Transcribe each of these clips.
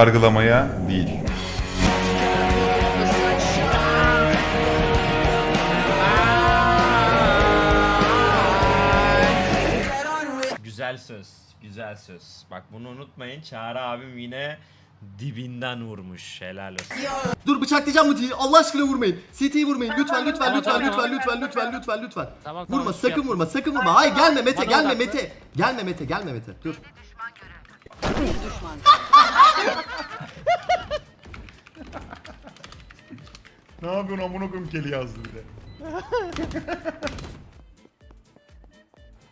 Yargılamaya değil. Güzel söz. Güzel söz. Bak bunu unutmayın. Çağrı abim yine dibinden vurmuş. Helal olsun. Dur bıçaklayacağım Muti'yi. Allah aşkına vurmayın. CT'yi vurmayın. Lütfen lütfen lütfen lütfen lütfen lütfen lütfen lütfen. Tamam, tamam, Vurma şey sakın vurma sakın vurma. Hayır gelme Mete Bana gelme. Mete. Gelme Mete gelme Mete. Dur. Ne yapıyorsun amına koyayım keli yazdı bir de.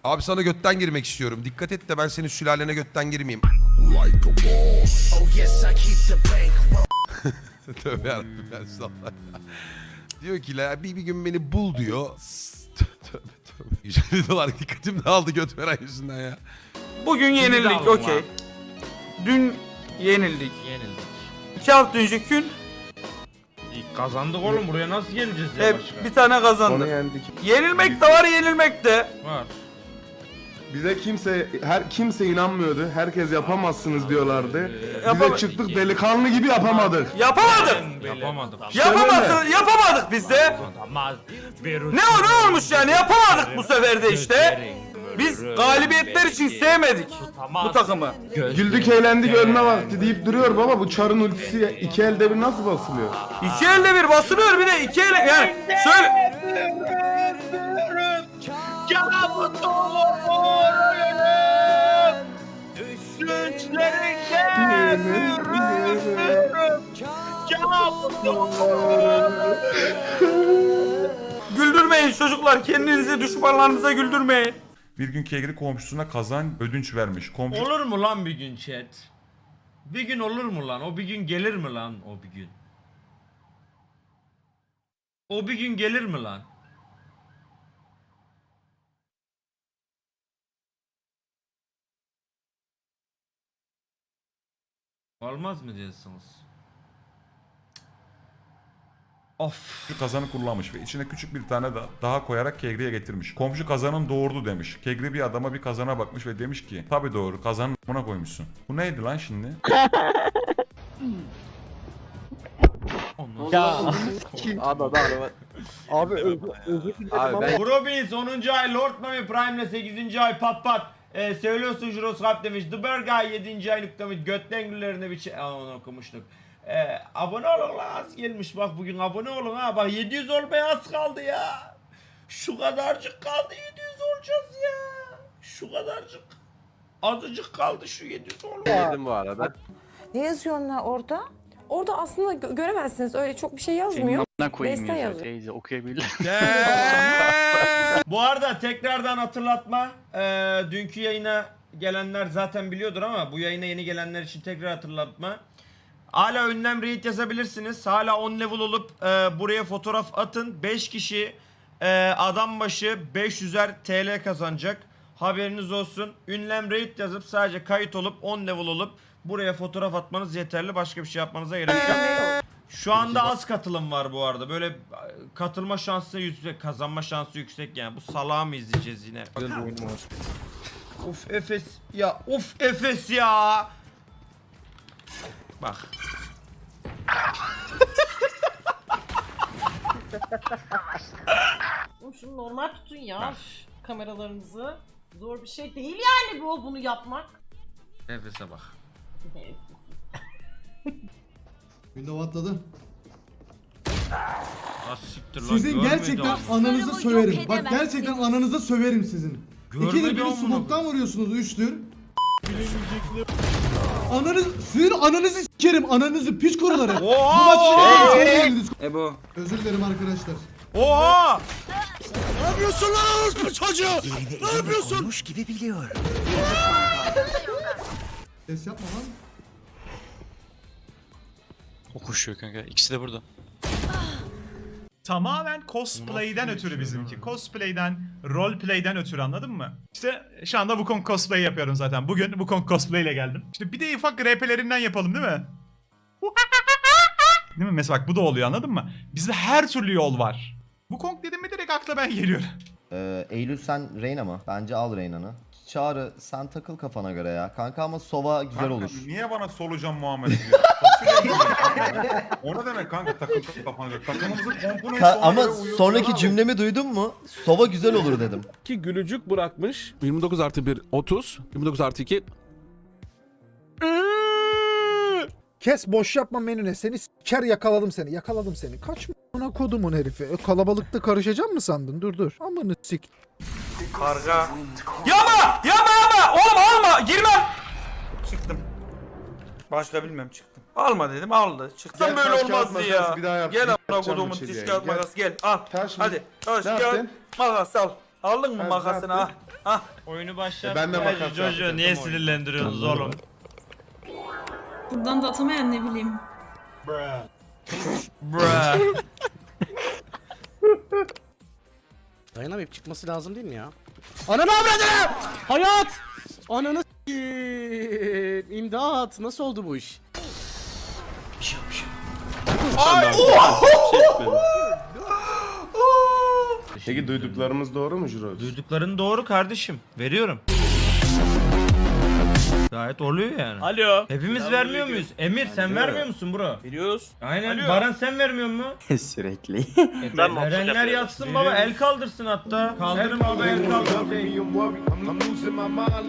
Abi sana götten girmek istiyorum. Dikkat et de ben senin sülalene götten girmeyeyim. Tövbe yarabbim ya Resulallah. diyor ki la bir, bir gün beni bul diyor. Tövbe tövbe. 150 dolar dikkatim dağıldı göt veren yüzünden ya. Bugün yenildik aldım okey. Dün yenildik. Yenildik. İki hafta önceki gün İyi, Kazandık oğlum. Buraya nasıl geleceğiz ya hep başka? bir tane kazandık. Yenilmek de var yenilmek de. Var. Bize kimse her kimse inanmıyordu. Herkes yapamazsınız diyorlardı. Yapama- Bize çıktık delikanlı gibi yapamadık. Yapamadık. Yapamadım. Yapamazsın, yapamadık biz de. Ne o ne olmuş yani yapamadık bu sefer de işte. Biz galibiyetler için sevmedik bu takımı. Güldük eğlendik ölme vakti deyip duruyor baba bu çarın ultisi iki elde bir nasıl basılıyor? İki elde bir basılıyor bir de iki elle yani şöyle güldürmeyin çocuklar kendinizi düşmanlarınıza güldürmeyin. Bir gün kegri komşusuna kazan ödünç vermiş. Komşu Olur mu lan bir gün chat? Bir gün olur mu lan? O bir gün gelir mi lan o bir gün? O bir gün gelir mi lan? Olmaz mı diyorsunuz? Of. kazanı kullanmış ve içine küçük bir tane da daha koyarak kegriye getirmiş. Komşu kazanın doğurdu demiş. Kegri bir adama bir kazana bakmış ve demiş ki tabi doğru kazanın buna koymuşsun. Bu neydi lan şimdi? Grobis 10. ay Lord Mami Prime ile 8. ay pat pat. Ee, söylüyorsun Jiroskop demiş. The Burger 7. ay noktamış. Götlengüllerine bir şey. Aa, onu okumuştuk. Ee, abone olun lan az gelmiş bak bugün abone olun ha. Bak 700 olmaya az kaldı ya. Şu kadarcık kaldı 700 olacağız ya. Şu kadarcık. Azıcık kaldı şu 700 olmaya. Ne yazıyor onlar orada? Orada aslında gö- göremezsiniz. Öyle çok bir şey yazmıyor. Beste yazıyor. Bu arada tekrardan hatırlatma. Ee, dünkü yayına gelenler zaten biliyordur ama bu yayına yeni gelenler için tekrar hatırlatma. Hala ünlem raid yazabilirsiniz. Hala 10 level olup e, buraya fotoğraf atın. 5 kişi e, adam başı 500'er TL kazanacak. Haberiniz olsun. Ünlem raid yazıp sadece kayıt olup 10 level olup buraya fotoğraf atmanız yeterli. Başka bir şey yapmanıza gerek yok. Şu anda az katılım var bu arada. Böyle e, katılma şansı yüksek, kazanma şansı yüksek yani. Bu salağı mı izleyeceğiz yine? Of Efes ya, of Efes ya. Bak. Oğlum şunu normal tutun ya üf, kameralarınızı. Zor bir şey değil yani bu bunu yapmak. Efes'e bak. Window atladı. Az siktir lan. Sizin görmedi gerçekten amına. ananızı söverim. Bak gerçekten ananızı söverim sizin. Görmedi İkidir biri amına smoke'tan vuruyorsunuz üçtür. Ananız, sizin ananızı sikerim, ananızı piç kuruları. Bu Oha! eğlendiniz. Ebo. Özür dilerim arkadaşlar. Oha! Ses yapma lan. O koşuyor kanka. İkisi de burada. Tamamen cosplay'den ötürü bizimki. Cosplay'den, roleplay'den ötürü anladın mı? İşte şu anda Wukong cosplay yapıyorum zaten. Bugün Wukong cosplay ile geldim. İşte bir de ufak RP'lerinden yapalım değil mi? Değil mi? Mesela bak bu da oluyor anladın mı? Bizde her türlü yol var. Wukong dedim mi direkt akla ben geliyorum. Ee, Eylül sen Reyna mı? Bence al Reyna'nı. Çağrı sen takıl kafana göre ya. Kanka ama sova güzel Kanka, olur. Niye bana solucan muamele ediyor? Fasulye yiyor. o ne demek kanka takıl kafana göre? Takımımızın komponenti Ka- ama sonraki cümlemi duydun mu? Sova güzel olur dedim. Ki gülücük bırakmış. 29 artı 1 30. 29 artı 2 Kes boş yapma menüne seni siker yakaladım seni yakaladım seni. Kaçma ona kodumun herifi. E, kalabalıkta karışacak mı sandın? Dur dur. Amanı sik. Karga. Yama! Yama yama! Oğlum alma! Girmem! Çıktım. Başka bilmem çıktım. Alma dedim aldı. Çıktım Gel, böyle taş, kağıt, olmazdı makas, ya. bir daha yap. Gel amına Yapacağım kodumun şey diye. kağıt Gel. makas gel. Al. Taş mı? Hadi. Taş Ne kağıt yaptın? makas al. Aldın mı Ben makasını ha? yaptım? Ha. Oyunu başlat. E, ben de makas Çocuğu yaptım. niye sinirlendiriyorsunuz oğlum? Buradan da atamayan ne bileyim. Bruh. Dayanamayıp çıkması lazım değil mi ya? Ananı avradını! Hayat! Ananı s**eyim. İmdat! Nasıl oldu bu iş? Peki duyduklarımız doğru mu Juro? Duydukların doğru kardeşim. Veriyorum. Gayet oluyor yani. Alo. Hepimiz vermiyor muyuz? Emir sen vermiyor musun bro? Biliyoruz. Aynen. Alo. Baran sen vermiyor mu? Sürekli. E, verenler yatsın baba el kaldırsın hatta. Kaldırın baba el kaldırsın.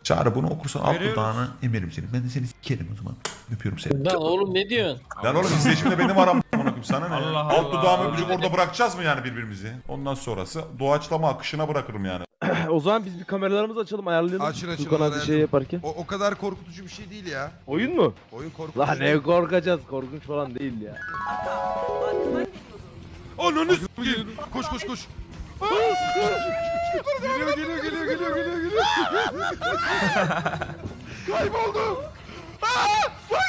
Çağrı bunu okursan alt Veriyoruz. dudağını emerim seni. Ben de seni sikerim o zaman. Öpüyorum seni. Lan oğlum ne diyorsun? Lan oğlum izleyicimle benim aramda amına koyayım sana ne? Allah Alt Allah. dudağımı öpücük orada bırakacağız mı yani birbirimizi? Ondan sonrası doğaçlama akışına bırakırım yani. o zaman biz bir kameralarımızı açalım ayarlayalım. Açın açın. Furkan abi şey yaparken. O, o kadar korkutucu bir şey değil ya. Oyun mu? Oyun korkutucu. Lan ne korkacağız korkunç falan değil ya. Ananı s**eyim. Koş koş koş. geliyor geliyor geliyor geliyor geliyor geliyor. Kayboldu. Aa! Bak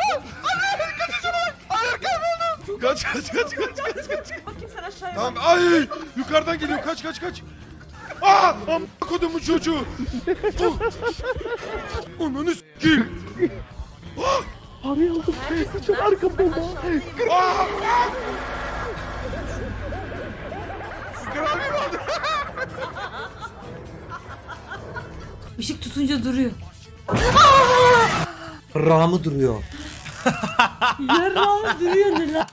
geliyor. Hayır kaçacağım. Hayır kayboldu. Kaç kaç kaç kaç kaç kaç. Bakayım sen aşağıya Tamam ay yukarıdan geliyor kaç kaç kaç. Aa! Amma kodumun çocuğu. Ananı s**eyim. Arayaldım. Çok arkamda. Aa! Kral gibi oldu. Işık tutunca duruyor. Ramı duruyor. Yarrağımı duruyor ne lan?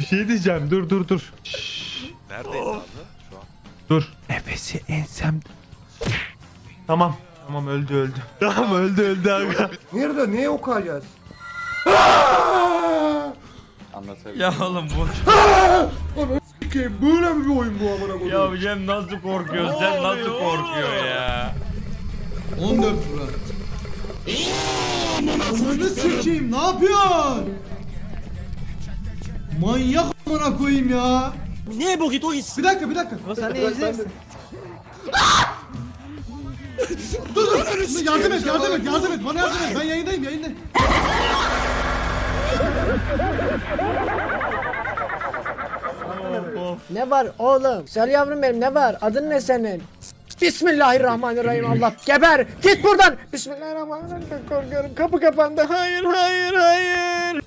Bir şey diyeceğim dur dur dur. Neredeyiz abi? Dur. Nefesi ensem. Tamam. Tamam öldü öldü. Tamam öldü öldü abi. Nerede? Neye okuyacağız? Ya oğlum bu. Böyle mi bir oyun bu amına koyayım? Ya Cem nasıl korkuyor? Sen nasıl korkuyor ya? 14 lira. Ananı sikeyim ne yapıyorsun? Manyak amına koyayım ya. Ne bu git o his? Bir dakika bir dakika. Sen ne izlersin? Dur dur. Yardım et yardım et yardım et. Bana yardım et. Ben yayındayım yayındayım. Ne var oğlum? Güzel yavrum benim ne var? Adın ne senin? Bismillahirrahmanirrahim Allah geber git buradan Bismillahirrahmanirrahim korkuyorum kapı kapandı hayır hayır hayır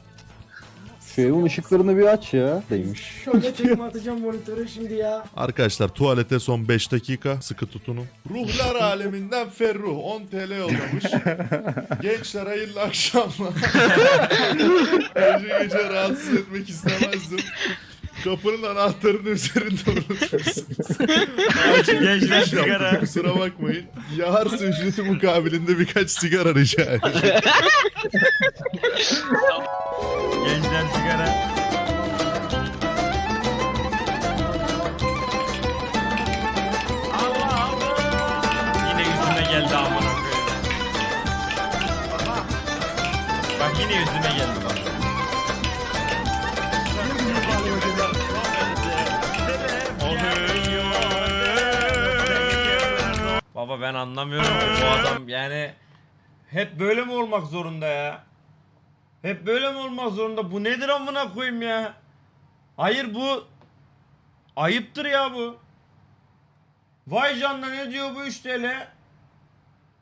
Şu evin ışıklarını bir aç ya. Değmiş. Şöyle tekme atacağım monitöre şimdi ya Arkadaşlar tuvalete son 5 dakika sıkı tutunun. Ruhlar aleminden Ferruh 10 TL yollamış. Gençler hayırlı akşamlar. gece gece rahatsız etmek istemezdim. Kapının anahtarını üzerinde unutmuşsunuz. Acil Gençler sigara. Kusura bakmayın. Yarısı ücreti mukabilinde birkaç sigara rica edeceğim. Gençler sigara. Allah Allah. Yine yüzüme geldi amına koyayım. Bak yine yüzüme geldi bak. Baba ben anlamıyorum bu adam yani hep böyle mi olmak zorunda ya? Hep böyle mi olmak zorunda? Bu nedir amına koyayım ya? Hayır bu ayıptır ya bu. Vay canına ne diyor bu 3 TL?